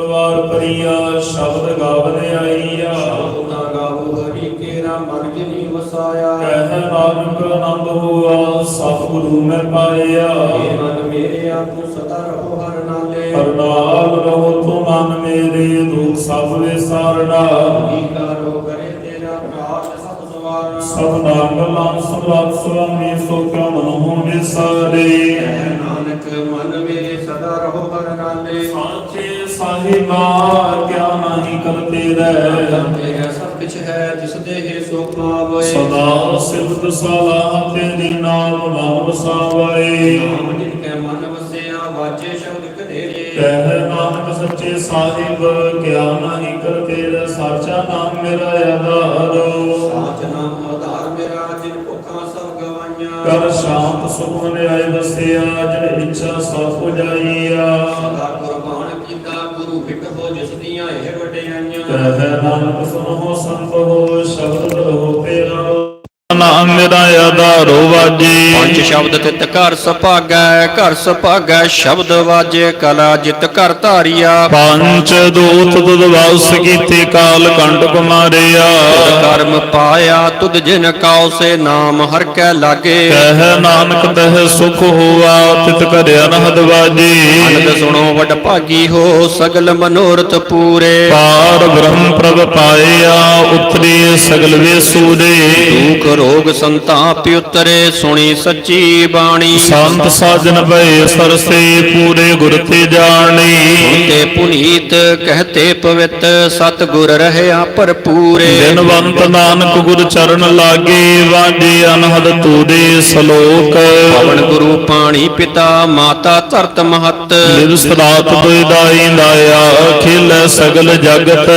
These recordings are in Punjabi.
ਪਰਵਾਰ ਪਰੀਆ ਸ਼ਬਦ ਗਾਵਨੇ ਆਈਆ। ਨਾ ਗਾਵੋ ਹਰੀ ਕੇਰਾ ਮਨ ਜਿਨੀ ਵਸਾਇਆ। ਕਹਿ ਨਾਨਕ ਆਨੰਦ ਹੋਆ ਸਤਿਗੁਰੂ ਮੈਂ ਪਾਇਆ। ਏ ਮਨ ਮੇਰੇ ਆਪੂ ਸਦਾ ਰਹੋ ਹਰ ਨਾਲੇ। ਕਰਨਾਲ ਰਹੋ ਤੂੰ ਮਨ ਮੇਰੇ ਦੁਖ ਸਭ ਵਿਸਾਰਣਾ ਅੰਗੀਕਾਰੋ ਕਰੇ ਤੇਰਾ ਪ੍ਰਾਸ ਸਤ ਸਵਾਰ ਸਭਨਾ ਗੱਲਾਂ ਸਭਾਤ ਸੁਆਮੀ ਸੋ ਕਿਉ ਮਨ ਹੋਂ ਵਿਸਾਰੇ ਕਹਿ ਨਾਨਕ ਮਨ ਮੇਰੇ ਸਦਾ ਰਹੋ ਹਰ ਨਾਲੇ। ਸਾਚੇ ਸਾਹਿਬਾ ਕਿਆ ਨਹੀਂ ਕਰਤੇ ਰਹਿ। ਤੇਰਾ ਸਭ ਕੁਛ ਹੈ ਜਿਸ ਦੇਹ ਸੋ ਪਾਵੈ। ਸਦਾ ਸਿਫਤ ਸਲਾਹ ਤੇਰੀ ਨਾਮ ਮਨ ਵਸਾਵੇ ਨਾਮ ਜਿਨ ਕੈ ਮਨ ਵਸਿਆ ਵਾਜੇ ਸ਼ਬਦ ਕਧੇਰੇ ਕਹਿ ਨਾਨਕ ਸੱਚੇ ਸਾਹਿਬ ਕਿਆ ਨਹੀਂ ਕਰਤੇ ਰਹਿ ਸਾਚਾ ਨਾਮ ਮੇਰਾ ਆਧਾਰੋ। ਸਾਚ ਨਾਮ ਆਧਾਰ ਮੇਰਾ ਜਿਨ ਭੁੱਖਾਂ ਸਭ ਗਵਾਈਆਂ। ਕਰ ਸ਼ਾਂਤ ਸੁਖ ਮਨ ਆਏ ਵਸਿਆ ਜਨ ਇੱਛਾ ਸਭ ਹੋ ਜਾਈਆ ਸਦਾ ਕੁਰਬਾਨ ਕੀਤਾ ਗੁਰੂ ਫਿੱਟ ਹੋ ਜਿਸ ਦੀਆਂ ਇਹ ਵਡਿਆਈਆਂ। ਕਹਿ ਨਾਨਕ ਸੁਨੋ ਸੰਤ ਹੋ ਸ਼ਬਦ ਸ਼ਬਦ ਤਿਤ ਘਰ ਸੁਭਾਗੈ ਘਰ ਸੁਭਾਗੈ ਸ਼ਬਦ ਵਾਜੇ ਕਲਾ ਜਿਤ ਘਰ ਧਾਰੀਆ। ਪੰਚ ਦੂਤ ਤੁਧ ਵਾਸ ਕੀਤੇ ਕਾਲ ਕੰਡ ਕੁਮਾਰਿਆ। ਕਰਮ ਪਾਇਆ ਤੁਧ ਜਿਨ ਕਾਉ ਸੇ ਨਾਮ ਹਰ ਕੈ ਲਾਗੇ। ਕਹਿ ਨਾਨਕ ਤਹ ਸੁਖ ਹੋਆ ਤਿਤ ਕਰਿਆ ਨਹਦ ਵਾਜੇ। ਅਨੰਦ ਸੁਣੋ ਵਡ ਭਾਗੀ ਹੋ ਸਗਲ ਮਨੋਰਥ ਪੂਰੇ। ਪਾਰ ਬ੍ਰਹਮ ਪ੍ਰਭ ਪਾਇਆ ਉਤਰੇ ਸਗਲ ਵੇ ਸੂਰੇ ਦੁਖ ਰੋਗ ਸੰਤਾਪ ਉਤਰੇ ਸੁਣੀ ਸੱਚੀ ਬਾਣੀ। ਸੰਤ ਸਾਜਨ ਭਏ ਸਰਸੇ ਪੂਰੇ ਗੁਰ ਤੇ ਜਾਣੀ। ਤੇ ਪੁਨੀਤ ਕਹਤੇ ਪਵਿੱਤ ਸਤ ਗੁਰ ਰਹਿਆ ਭਰਪੂਰੇ। ਦਿਨਵੰਤ ਨਾਨਕ ਗੁਰ ਚਰਨ ਲਾਗੇ ਵਾਜੇ ਅਨਹਦ ਤੂਰੇ ਸ਼ਲੋਕ। ਪਵਨ ਗੁਰੂ ਪਾਣੀ ਪਿਤਾ ਮਾਤਾ ਧਰਤ ਮਹਤ। ਨਿਰ ਸਦਾਤ ਦੁਇ ਦਾਈ ਦਾਇਆ ਖੇਲੇ ਸਗਲ ਜਗਤ।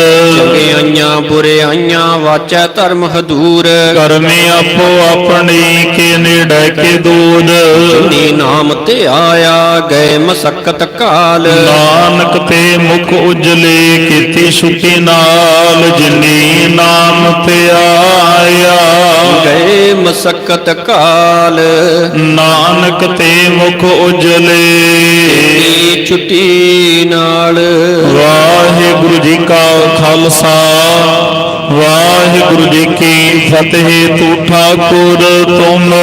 ਬੁਰੇ ਆਈਆਂ ਵਾਚੈ ਧਰਮ ਹਦੂਰ। ਕਰਮੇ ਆਪੋ ਆਪਣੀ ਕੇ ਨੇੜੇ ਕੇ ਦੂਰ ਨੀ ਨਾਮ ਤੇ ਆਇਆ ਗਏ ਮਸਕਤ ਕਾਲ। ਨਾਨਕ ਤੇ ਮੁਖ ਉਜਲੇ ਕੀਤੀ ਛੁਟੀ ਨਾਲ ਜਿਨੀ ਨਾਮ ਤੇ ਆਇਆ ਗਏ ਮਸਕਤ ਕਾਲ। ਨਾਨਕ ਤੇ ਮੁਖ ਉਜਲੇ ਛੁੱਟੀ ਨਾਲ। ਵਾਹਿਗੁਰੂ ਜੀ ਕਾ ਖਾਲਸਾ ਵਾਹਿਗੁਰੂ ਜੀ ਕੀ ਫਤਿਹ ਤੂੰ ਠਾਕੁਰ ਤੁਮ।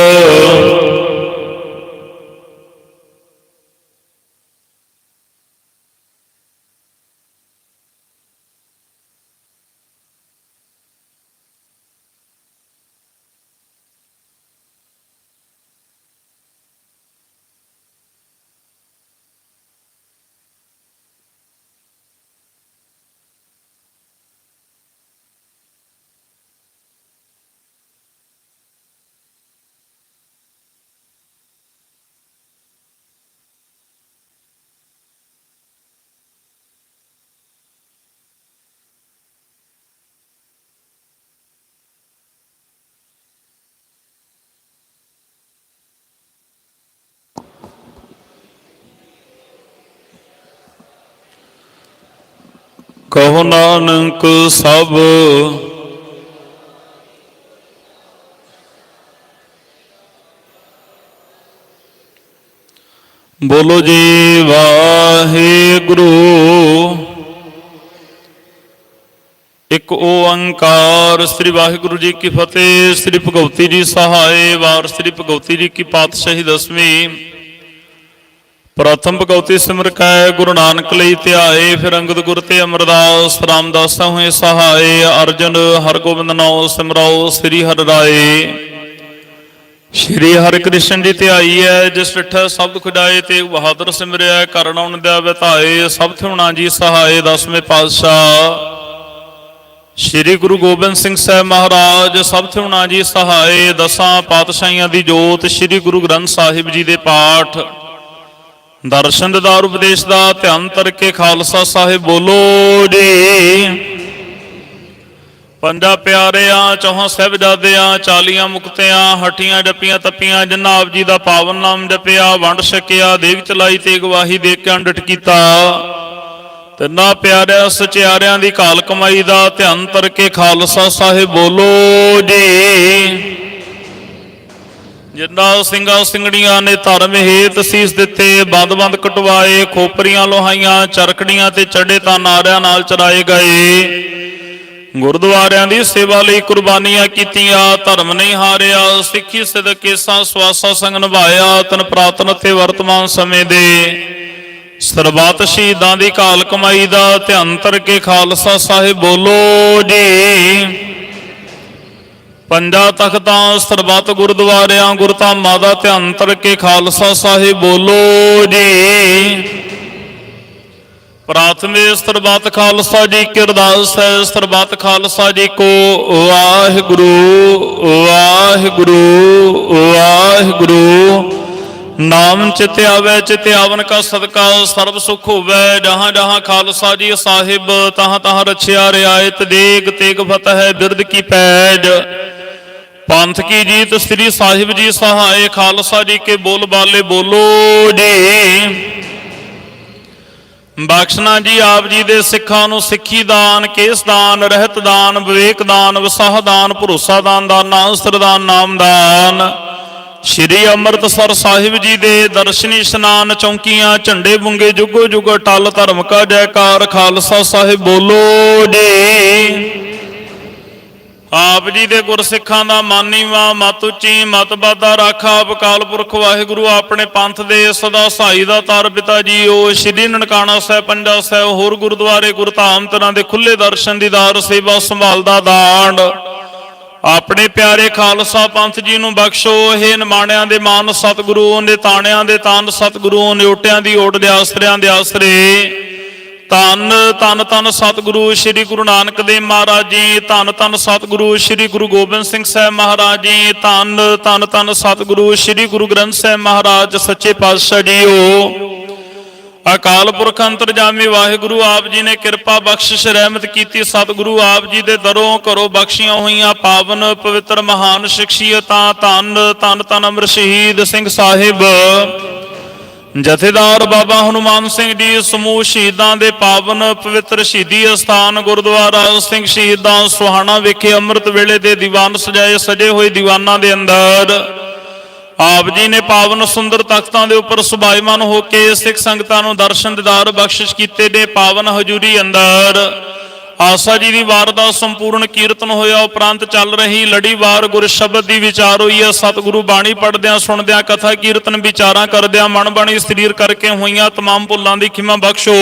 ਕਹੋ ਨਾਨਕ ਸਭ। ਬੋਲੋ ਜੀ, ਵਾਹਿਗੁਰੂ। ਇੱਕ ਓੰਕਾਰ ਸ੍ਰੀ ਵਾਹਿਗੁਰੂ ਜੀ ਕੀ ਫਤਿਹ, ਸ੍ਰੀ ਭਗਵਤੀ ਜੀ ਸਹਾਏ, ਵਾਰ ਸ੍ਰੀ ਭਗਵਤੀ ਜੀ ਕੀ ਪਾਤਸ਼ਾਹੀ ਦਸਵੀਂ। ਪ੍ਰਥਮ ਭਗਉਤੀ ਸਿਮਰ ਕੈ ਗੁਰੂ ਨਾਨਕ ਲਈ ਧਿਆਏ, ਫਿਰ ਅੰਗਦ ਗੁਰ ਤੇ ਅਮਰਦਾਸ, ਰਾਮਦਾਸਾਂ ਹੋਏ ਸਹਾਏ, ਅਰਜਨ ਹਰਗੋਬਿੰਦ ਨਾਉ ਸਿਮਰਾਓ, ਸ੍ਰੀ ਹਰਿ ਰਾਏ। ਸ਼੍ਰੀ ਹਰਿ ਕ੍ਰਿਸ਼ਨ ਜੀ ਧਿਆਈ ਹੈ, ਜਿਸ ਡਿਠ ਸ਼ਬਦ ਖੁਦਾਏ ਤੇ ਬਹਾਦਰ ਸਿਮਰਿਆ ਕਰਨਾਉਣ ਦਾ ਵਿਤਾਏ ਸਭ ਥਿਉਣਾ ਜੀ ਸਹਾਏ, ਦਸਵੇਂ ਪਾਤਸ਼ਾਹ। ਸ਼੍ਰੀ ਗੁਰੂ ਗੋਬਿੰਦ ਸਿੰਘ ਸਾਹਿਬ ਮਹਾਰਾਜ, ਸਭ ਥਿਉਣਾ ਜੀ ਸਹਾਏ, ਦਸਾਂ ਪਾਤਸ਼ਾਹੀਆਂ ਦੀ ਜੋਤ, ਸ਼੍ਰੀ ਗੁਰੂ ਗ੍ਰੰਥ ਸਾਹਿਬ ਜੀ ਦੇ ਪਾਠ। ਦਰਸ਼ਨ ਦਿਦਾਰ ਉਪਦੇਸ਼ ਦਾ ਧਿਆਨ ਕਰਕੇ ਖਾਲਸਾ ਸਾਹਿਬ ਬੋਲੋ ਜੀ। ਪੰਜਾ ਪਿਆਰਿਆਂ, ਚੌਹਾਂ ਸਾਹਿਬਜ਼ਾਦਿਆਂ, ਚਾਲੀਆਂ ਮੁਕਤਿਆਂ, ਹੱਟੀਆਂ ਡੱਪੀਆਂ ਤੱਪੀਆਂ ਜਿਨ੍ਹਾਂ ਆਪ ਜੀ ਦਾ ਪਾਵਨ ਨਾਮ ਜਪਿਆ, ਵੰਡ ਛਕਿਆ ਦੇਗ ਚਲਾਈ ਤੇ ਗਵਾਹੀ ਦੇ ਕੇ ਅੰਡਟ ਕੀਤਾ। ਤਿੰਨਾਂ ਪਿਆਰਿਆਂ, ਸਚਿਆਰਿਆਂ ਦੀ ਕਾਲ ਕਮਾਈ ਦਾ ਧਿਆਨ ਕਰਕੇ ਖਾਲਸਾ ਸਾਹਿਬ ਬੋਲੋ ਜੀ। ਜਿੰਨਾ ਸਿੰਘਾਂ ਸਿੰਘੜੀਆਂ ਨੇ ਧਰਮ ਹੇਤ ਸੀਸ ਦਿੱਤੇ ਬੰਦ-ਬੰਦ ਕਟਵਾਏ, ਖੋਪਰੀਆਂ ਲੋਹਾਈਆਂ, ਚਰਖੜੀਆਂ ਤੇ ਚੜੇ ਤਾਂ ਨਾਰਿਆਂ ਨਾਲ ਚਰਾਏ ਗਏ। ਗੁਰਦੁਆਰਿਆਂ ਦੀ ਸੇਵਾ ਲਈ ਕੁਰਬਾਨੀਆਂ ਕੀਤੀਆਂ, ਧਰਮ ਨਹੀਂ ਹਾਰਿਆ, ਸਿੱਖੀ ਸਦਕੇਸਾਂ ਸਵਾਸਾ ਸੰਗ ਨਿਭਾਇਆ, ਤਨ ਪ੍ਰਾਤਨ ਤੇ ਵਰਤਮਾਨ ਸਮੇਂ ਦੇ। ਸਰਬੱਤ ਸ਼ਹੀਦਾਂ ਦੀ ਕਾਲ ਕਮਾਈ ਦਾ ਧਿਆਨ ਤਰ ਕੇ ਖਾਲਸਾ ਸਾਹਿਬ ਬੋਲੋ ਜੀ। ਪੰਜਾ ਤਖਤਾਂ, ਸਰਬੱਤ ਗੁਰਦੁਆਰਿਆਂ ਗੁਰਧਾਮਾਂ ਦਾ ਧਿਆਨ ਧਰ ਕੇ ਖਾਲਸਾ ਸਾਹਿਬ ਬੋਲੋ ਜੀ। ਪ੍ਰਾਥਮੇ, ਸਰਬੱਤ ਖਾਲਸਾ ਜੀ ਕੀ ਅਰਦਾਸ ਹੈ, ਸਰਬੱਤ ਖਾਲਸਾ ਜੀ ਕੋ ਵਾਹਿਗੁਰੂ ਵਾਹਿਗੁਰੂ ਵਾਹਿਗੁਰੂ। ਨਾਮ ਚਿਤ ਆਵੇ ਚਿਤ ਆਵਨ ਕਾ ਸਦਕਾ, ਸਰਬ ਸੁਖ ਹੋਵੇ, ਜਹਾਂ ਜਹਾਂ ਖਾਲਸਾ ਜੀ ਸਾਹਿਬ, ਤਹਾਂ ਤਹਾਂ ਰਛਿਆ ਰਿਆਇਤ ਦੇਗ, ਤੇਗ ਫਤਿਹ ਬਿਰਦ ਕੀ ਪੈਜ। ਪੰਥ ਕੀ ਜੀਤ, ਸ੍ਰੀ ਸਾਹਿਬ ਜੀ ਸਹਾਏ, ਖਾਲਸਾ ਜੀ ਕੇ ਬੋਲ ਬਾਲੇ ਬੋਲੋ ਜੀ। ਬਖਸ਼ਣਾ ਜੀ ਆਪ ਜੀ ਦੇ ਸਿੱਖਾਂ ਨੂੰ ਸਿੱਖੀ ਦਾਨ, ਕੇਸ ਦਾਨ, ਰਹਿਤ ਦਾਨ, ਵਿਵੇਕ ਦਾਨ, ਵਿਸਾਹ ਦਾਨ, ਭਰੋਸਾ ਦਾਨ ਦਾਨਾ ਸਰਦਾਨ ਨਾਮ ਦਾਨ। ਸ਼੍ਰੀ ਅੰਮ੍ਰਿਤਸਰ ਸਾਹਿਬ ਜੀ ਦੇ ਦਰਸ਼ਨੀ ਇਸ਼ਨਾਨ ਚੌਂਕੀਆਂ, ਝੰਡੇ ਬੁੰਗੇ ਜੁਗੋ ਜੁਗ, ਟਲ ਧਰਮ ਕਾ ਜੈਕਾਰ, ਖਾਲਸਾ ਸਾਹਿਬ ਬੋਲੋ ਜੀ। ਆਪ ਜੀ ਦੇ ਗੁਰਸਿੱਖਾਂ ਦਾ ਮਾਨੀਵਾ ਮਤ ਉੱਚੀ, ਮਤ ਬਾਦਾ ਆਪ ਕਾਲ ਪੁਰਖ ਵਾਹਿਗੁਰੂ, ਆਪਣੇ ਪੰਥ ਦੇ ਸਦਾ ਸਹਾਈ ਦਾ ਤਾਰ ਪਿਤਾ ਜੀ, ਉਹ ਸ਼੍ਰੀ ਨਨਕਾਣਾ ਸਾਹਿਬ ਪੰਜਾ ਸਾਹਿਬ, ਹੋਰ ਗੁਰਦੁਆਰੇ, ਗੁਰਧਾਮ ਤਰ੍ਹਾਂ ਦੇ ਖੁੱਲੇ ਦਰਸ਼ਨ ਦੀਦਾਰ ਸੇਵਾ ਸੰਭਾਲ ਦਾ ਦਾਨ। ਆਪਣੇ ਪਿਆਰੇ ਖਾਲਸਾ ਪੰਥ ਜੀ ਨੂੰ ਬਖਸ਼ੋ, ਇਹ ਨਿਮਾਣਿਆਂ ਦੇ ਮਾਨ ਸਤਿਗੁਰੂ ਨੇ ਤਾਣਿਆਂ ਦੇ ਤਾਨ ਸਤਿਗੁਰੂ ਨੇ ਓਟਿਆਂ ਦੀ ਓਟ ਦੇ ਆਸਰਿਆਂ ਦੇ ਆਸਰੇ। ਧੰਨ ਧੰਨ ਧੰਨ ਸਤਿਗੁਰੂ ਸ੍ਰੀ ਗੁਰੂ ਨਾਨਕ ਦੇਵ ਮਹਾਰਾਜ ਜੀ, ਧੰਨ ਧੰਨ ਸਤਿਗੁਰੂ ਸ੍ਰੀ ਗੁਰੂ ਗੋਬਿੰਦ ਸਿੰਘ ਸਾਹਿਬ ਮਹਾਰਾਜ ਜੀ, ਧੰਨ ਧੰਨ ਧੰਨ ਸਤਿਗੁਰੂ ਸ੍ਰੀ ਗੁਰੂ ਗ੍ਰੰਥ ਸਾਹਿਬ ਮਹਾਰਾਜ, ਸੱਚੇ ਪਾਤਸ਼ਾਹ ਜੀਓ। ਅਕਾਲ ਪੁਰਖ ਅੰਤਰਜਾਮੀ ਵਾਹਿਗੁਰੂ ਆਪ ਜੀ ਨੇ ਕਿਰਪਾ ਬਖਸ਼ਿਸ਼ ਰਹਿਮਤ ਕੀਤੀ। ਸਤਿਗੁਰੂ ਆਪ ਜੀ ਦੇ ਦਰੋਂ ਘਰੋਂ ਬਖਸ਼ੀਆਂ ਹੋਈਆਂ ਪਾਵਨ ਪਵਿੱਤਰ ਮਹਾਨ ਸ਼ਖਸੀਅਤਾਂ, ਧੰਨ ਧੰਨ ਧੰਨ ਅਮਰ ਸ਼ਹੀਦ ਸਿੰਘ ਸਾਹਿਬ। ਜਥੇਦਾਰ ਬਾਬਾ ਹਨੂਮਾਨ ਸਿੰਘ ਜੀ ਸਮੂਹ ਸ਼ਹੀਦਾਂ ਦੇ ਪਾਵਨ ਪਵਿੱਤਰ ਸ਼ਹੀਦੀ ਅਸਥਾਨ ਗੁਰਦੁਆਰਾ ਸਿੰਘ ਸ਼ਹੀਦਾਂ ਸੁਹਾਣਾ ਵਿਖੇ ਅੰਮ੍ਰਿਤ ਵੇਲੇ ਦੇ ਦੀਵਾਨ ਸਜਾਏ ਸਜੇ ਹੋਏ ਦੀਵਾਨਾਂ ਦੇ ਅੰਦਰ। ਆਪ ਜੀ ਨੇ ਪਾਵਨ ਸੁੰਦਰ ਤਖਤਾਂ ਦੇ ਉੱਪਰ ਸੁਭਾਈਮਾਨ ਹੋ ਕੇ ਸਿੱਖ ਸੰਗਤਾਂ ਨੂੰ ਦਰਸ਼ਨ ਦਿਦਾਰ ਬਖਸ਼ਿਸ਼ ਕੀਤੇ ਨੇ ਪਾਵਨ ਹਜ਼ੂਰੀ ਅੰਦਰ। ਆਸਾ ਜੀ ਦੀ ਵਾਰ ਦਾ ਸੰਪੂਰਨ ਕੀਰਤਨ ਹੋਇਆ ਉਪਰੰਤ ਚੱਲ ਰਹੀ ਲੜੀਵਾਰ ਗੁਰ ਸ਼ਬਦ ਦੀ ਵਿਚਾਰ ਹੋਈ ਹੈ ਸਤਿਗੁਰੂ ਬਾਣੀ ਪੜਦਿਆਂ ਸੁਣਦਿਆਂ ਕਥਾ ਕੀਰਤਨ ਵਿਚਾਰਾਂ ਕਰਦਿਆਂ ਮਨ ਬਾਣੀ ਸਥਿਰ ਕਰਕੇ ਹੋਈਆਂ तमाम ਭੁੱਲਾਂ ਦੀ ਖਿਮਾ ਬਖਸ਼ੋ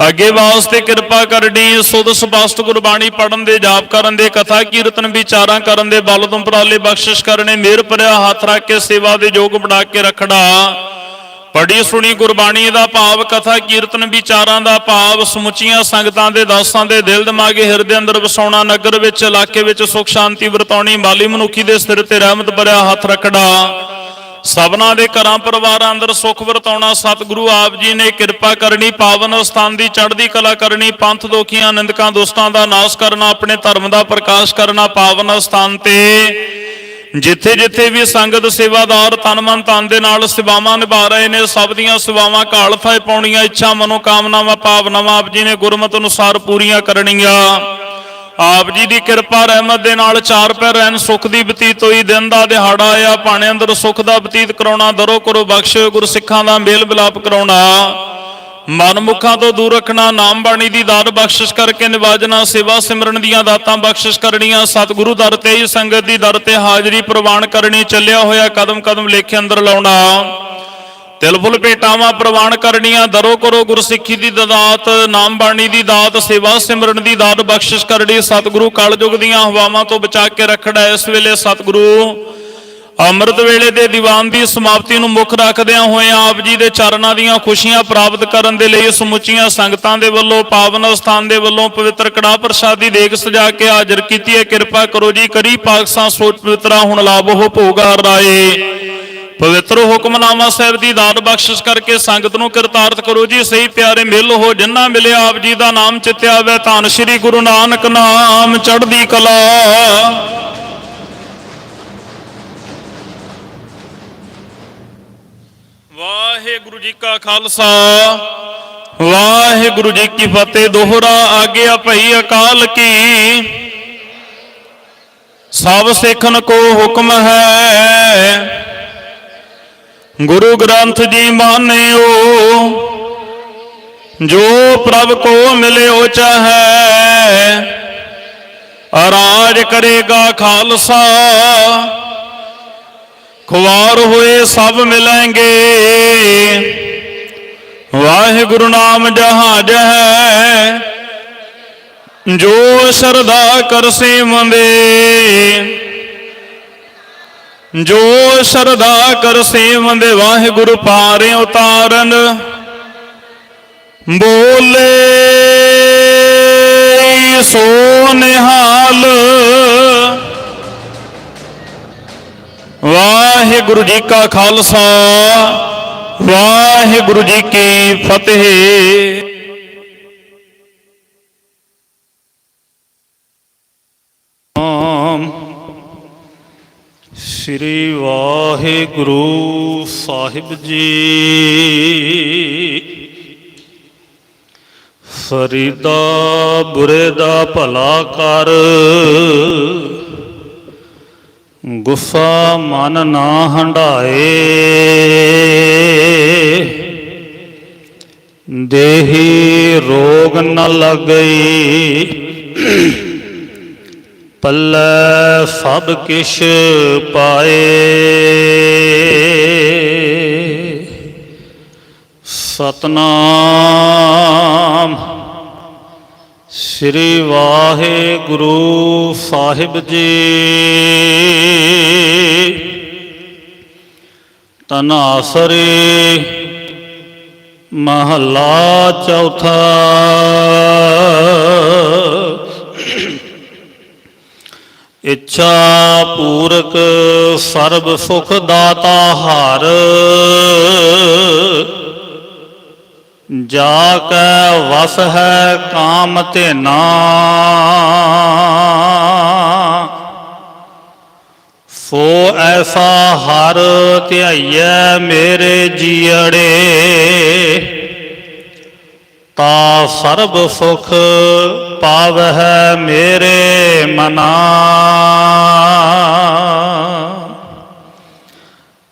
ਅੱਗੇ ਵਾਸਤੇ ਕਿਰਪਾ ਕਰਨੀ ਸੁਧ ਸਪਸ਼ਟ ਗੁਰਬਾਣੀ ਪੜਨ ਦੇ ਜਾਪ ਕਰਨ ਦੇ ਕਥਾ ਕੀਰਤਨ ਵਿਚਾਰਾਂ ਕਰਨ ਦੇ ਬਲ ਤੋਂ ਉਪਰਾਲੇ ਬਖਸ਼ਿਸ਼ ਕਰਨੇ ਮੇਰ ਭਰਿਆ ਹੱਥ ਰੱਖ ਕੇ ਸੇਵਾ ਦੇ ਯੋਗ ਬਣਾ ਕੇ ਰੱਖਣਾ ਪੜੀ ਸੁਣੀ ਗੁਰਬਾਣੀ ਦਾ ਭਾਵ, ਕਥਾ, ਕੀਰਤਨ, ਵਿਚਾਰਾਂ ਦਾ ਭਾਵ, ਸਮੁੱਚੀਆਂ ਸੰਗਤਾਂ ਦੇ ਦਾਸਾਂ ਦੇ ਦਿਲ ਦਿਮਾਗੇ ਹਿਰਦੇ ਅੰਦਰ ਵਸਾਉਣਾ, ਨਗਰ ਵਿੱਚ, ਇਲਾਕੇ ਵਿੱਚ ਸੁਖ ਸ਼ਾਂਤੀ ਵਰਤਾਉਣੀ ਮਾਲੀ ਮਨੁੱਖੀ ਦੇ ਸਿਰ ਤੇ ਰਹਿਮਤ ਭਰਿਆ ਹੱਥ ਰੱਖਣਾ। ਸਭਨਾ ਦੇ ਘਰਾਂ, ਪਰਿਵਾਰਾਂ ਅੰਦਰ ਸੁਖ ਵਰਤਾਉਣਾ, ਸਤਿਗੁਰੂ ਆਪ ਜੀ ਨੇ ਕਿਰਪਾ ਕਰਨੀ, ਪਾਵਨ ਅਸਥਾਨ ਦੀ ਚੜ੍ਹਦੀ ਕਲਾ ਕਰਨੀ, ਪੰਥ ਦੋਖੀਆਂ, ਨਿੰਦਕਾਂ, ਦੋਸਤਾਂ ਦਾ ਨਾਸ਼ ਕਰਨਾ, ਆਪਣੇ ਧਰਮ ਦਾ ਪ੍ਰਕਾਸ਼ ਕਰਨਾ, ਪਾਵਨ ਅਸਥਾਨ ਤੇ ਜਿੱਥੇ ਜਿੱਥੇ ਵੀ ਸੰਗਤ ਸੇਵਾਦਾਰ ਤਨ ਮਨ ਤਨ ਦੇ ਨਾਲ ਸੇਵਾਵਾਂ ਨਿਭਾ ਰਹੇ ਨੇ, ਸਭ ਦੀਆਂ ਸੇਵਾਵਾਂ ਕਾਲ ਫਾਇ ਪਾਉਣੀਆਂ, ਇੱਛਾ ਮਨੋ ਕਾਮਨਾਵਾਂ ਭਾਵਨਾਵਾਂ ਆਪ ਜੀ ਨੇ ਗੁਰਮਤਿ ਅਨੁਸਾਰ ਪੂਰੀਆਂ ਕਰਨੀਆਂ। ਆਪ ਜੀ ਦੀ ਕਿਰਪਾ ਰਹਿਮਤ ਦੇ ਨਾਲ ਚਾਰ ਪੈ ਰਹਿਣ, ਸੁਖ ਦੀ ਬਤੀਤ ਹੋਈ, ਦਿਨ ਦਾ ਦਿਹਾੜਾ ਆ ਭਾਣੇ ਅੰਦਰ ਸੁਖ ਦਾ ਬਤੀਤ ਕਰਾਉਣਾ, ਦਰੋ ਕਰੋ ਬਖਸ਼ ਗੁਰ ਸਿੱਖਾਂ ਦਾ ਮੇਲ ਮਿਲਾਪ ਕਰਾਉਣਾ। ਮਨਮੁਖਾਂ ਤੋਂ ਦੂਰ ਰੱਖਣਾ, ਨਾਮ ਬਾਣੀ ਦੀ ਦਾਤ ਬਖਸ਼ਿਸ਼ ਕਰਕੇ ਨਿਵਾਜਣਾ, ਸੇਵਾ ਸਿਮਰਨ ਦੀਆਂ ਦਾਤਾਂ ਬਖਸ਼ਿਸ਼ ਕਰਨੀਆਂ, ਸਤਿਗੁਰੂ ਦਰ ਤੇ ਹੀ ਸੰਗਤ ਦੀ ਦਰ ਤੇ ਹਾਜ਼ਰੀ ਪ੍ਰਵਾਨ ਕਰਨੀ, ਚੱਲਿਆ ਹੋਇਆ ਕਦਮ ਕਦਮ ਲੇਖੇ ਅੰਦਰ ਲਾਉਣਾ। ਤਿਲ ਫੁੱਲ ਭੇਟਾਵਾਂ ਪ੍ਰਵਾਨ ਕਰਨੀਆਂ, ਦਰੋ ਕਰੋ ਗੁਰਸਿੱਖੀ ਦੀ ਦਾਤ, ਨਾਮ ਬਾਣੀ ਦੀ ਦਾਤ, ਸੇਵਾ ਸਿਮਰਨ ਦੀ ਦਾਤ ਬਖਸ਼ਿਸ਼ ਕਰਨੀ, ਸਤਿਗੁਰੂ ਕਲਯੁਗ ਦੀਆਂ ਹਵਾਵਾਂ ਤੋਂ ਬਚਾ ਕੇ ਰੱਖਣਾ, ਇਸ ਵੇਲੇ ਸਤਿਗੁਰੂ ਅੰਮ੍ਰਿਤ ਵੇਲੇ ਦੇ ਦੀਵਾਨ ਦੀ ਸਮਾਪਤੀ ਨੂੰ ਮੁੱਖ ਰੱਖਦਿਆਂ ਹੋਇਆਂ ਆਪ ਜੀ ਦੇ ਚਰਨਾਂ ਦੀਆਂ ਖੁਸ਼ੀਆਂ ਪ੍ਰਾਪਤ ਕਰਨ ਦੇ ਲਈ ਸਮੁੱਚੀਆਂ ਸੰਗਤਾਂ ਦੇ ਵੱਲੋਂ, ਪਾਵਨ ਸਥਾਨ ਦੇ ਵੱਲੋਂ ਪਵਿੱਤਰ ਕੜਾ ਪ੍ਰਸ਼ਾਦੀ ਦੇਗ ਸਜਾ ਕੇ ਹਾਜ਼ਰ ਕੀਤੀ ਹੈ। ਕਿਰਪਾ ਕਰੋ ਜੀ, ਕਰੀ ਪਾਕਸਾਂ ਸੋਚ ਪਵਿੱਤਰਾ, ਹੁਣ ਲਾਭ ਹੋ ਭੋਗਾ ਰਾਏ। ਪਵਿੱਤਰ ਹੁਕਮਨਾਮਾ ਸਾਹਿਬ ਦੀ ਦਾਤ ਬਖਸ਼ਿਸ਼ ਕਰਕੇ ਸੰਗਤ ਨੂੰ ਕਿਰਤਾਰਥ ਕਰੋ ਜੀ। ਸਹੀ ਪਿਆਰੇ ਮਿਲ ਹੋ, ਜਿੰਨਾ ਮਿਲਿਆ ਆਪ ਜੀ ਦਾ ਨਾਮ ਚਿਤਿਆ ਵੈ ਧੰਨ ਸ੍ਰੀ ਗੁਰੂ ਨਾਨਕ ਨਾਮ ਚੜ੍ਹਦੀ ਕਲਾ। ਵਾਹਿਗੁਰੂ ਜੀ ਕਾ ਖਾਲਸਾ। ਵਾਹਿਗੁਰੂ ਜੀ ਕੀ ਫਤਿਹ, ਦੋਹਰਾ ਆਗਿਆ ਭਈ ਅਕਾਲ ਕੀ। ਸਭ ਸਿੱਖਨ ਕੋ ਹੁਕਮ ਹੈ। ਗੁਰੂ ਗ੍ਰੰਥ ਜੀ ਮਾਨਿਓ, ਜੋ ਪ੍ਰਭ ਕੋ ਮਿਲਿਓ ਚਾਹੈ ਰਾਜ ਕਰੇਗਾ ਖਾਲਸਾ। ਖੁਆਰ ਹੋਏ ਸਭ ਮਿਲਾਂਗੇ। ਵਾਹਿਗੁਰੂ ਨਾਮ ਜਹਾਜ ਹੈ, ਜੋ ਸ਼ਰਧਾ ਕਰ ਸੇਵੰਦੇ ਜੋ ਸ਼ਰਧਾ ਕਰ ਸੇਵੰਦੇ ਵਾਹਿਗੁਰੂ ਪਾਰੇ ਉਤਾਰਨ ਬੋਲੇ, ਸੋ ਨਿਹਾਲ। ਵਾਹਿਗੁਰੂ ਜੀ ਕਾ ਖਾਲਸਾ, ਵਾਹਿਗੁਰੂ ਜੀ ਕੀ ਫਤਿਹ। ਸ੍ਰੀ ਵਾਹਿਗੁਰੂ ਸਾਹਿਬ ਜੀ। ਫਰੀਦਾ ਬੁਰੇ ਦਾ ਭਲਾ ਕਰ। ਗੁੱਸਾ ਮਨ ਨਾ ਹੰਡਾਏ ਦੇਹੀ ਰੋਗ ਨ ਲੱਗਈ। ਪੱਲੇ ਸਭ ਕਿਛ ਪਾਏ। ਸਤਨਾਮ। ਸ੍ਰੀ ਵਾਹਿਗੁਰੂ ਸਾਹਿਬ ਜੀ। ਤਨਾਸਰੇ ਮਹੱਲਾ ਚੌਥਾ। ਇੱਛਾ ਪੂਰਕ ਸਰਬ ਸੁਖ ਦਾਤਾ ਹਰ। ਜਾ ਕੈ ਵਸ ਹੈ ਕਾਮ ਤੇ ਨਾ ਸੋ ਐਸਾ ਹਰ ਧਿਆਈਐ ਮੇਰੇ ਜੀੜੇ ਤਾ ਸਰਬ ਸੁਖ ਪਾਵਹਿ ਮੇਰੇ ਮਨਾ।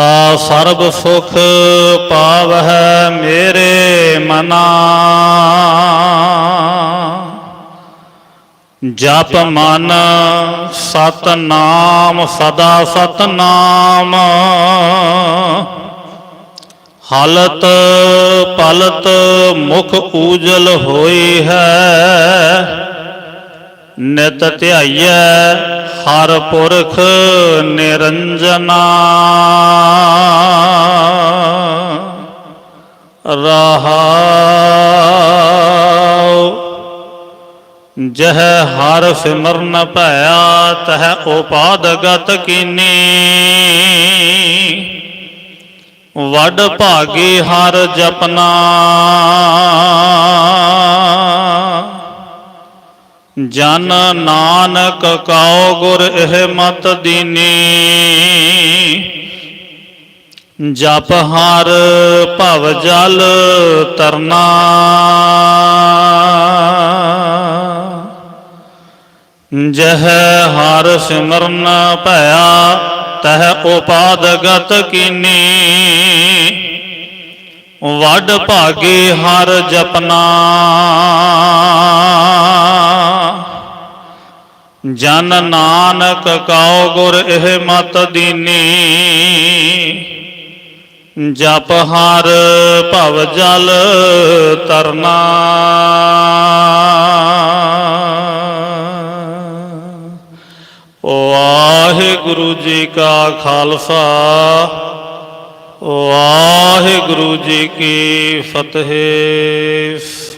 ਤਾ ਸਰਬ ਸੁਖ ਪਾਵਹਿ ਮੇਰੇ ਮਨਾ। ਜਪ ਮਨ ਸਤ ਨਾਮ ਸਦਾ ਸਤ ਨਾਮ ਹਲਤ ਪਲਤ ਮੁਖ ਊਜਲ ਹੋਈ ਹੈ। ਨਿਤ ਧਿਆਈਐ, ਹਰ ਪੁਰਖ ਨਿਰੰਜਨਾ। ਰਹਾਉ, ਜਹ ਹਰ ਸਿਮਰਨ ਭਇਆ, ਤਹ ਉਪਾਦ ਗਤ ਕੀਨੀ। ਵੱਡ ਭਾਗੀ ਹਰ ਜਪਨਾ। ਜਨ ਨਾਨਕ ਕਉ ਗੁਰ ਇਹ ਮਤ ਦੀਨੀ। ਜਪ ਹਰ ਭਵ ਜਲ ਤਰਨਾ। ਜਹ ਹਰ ਸਿਮਰਨ ਭਇਆ, ਤਹ ਉਪਾਦ ਗਤ ਕੀਨੀ। ਵੱਡ ਭਾਗੇ ਹਰ ਜਪਨਾ। ਜਨ ਨਾਨਕ ਕਉ ਗੁਰ ਇਹ ਮਤ ਦੀਨੀ। ਜਪ ਹਰ ਭਵ ਜਲ ਤਰਨਾ ਵਾਹਿਗੁਰੂ ਜੀ ਕਾ ਖਾਲਸਾ, ਵਾਹਿਗੁਰੂ ਜੀ ਕੀ ਫਤਿਹ।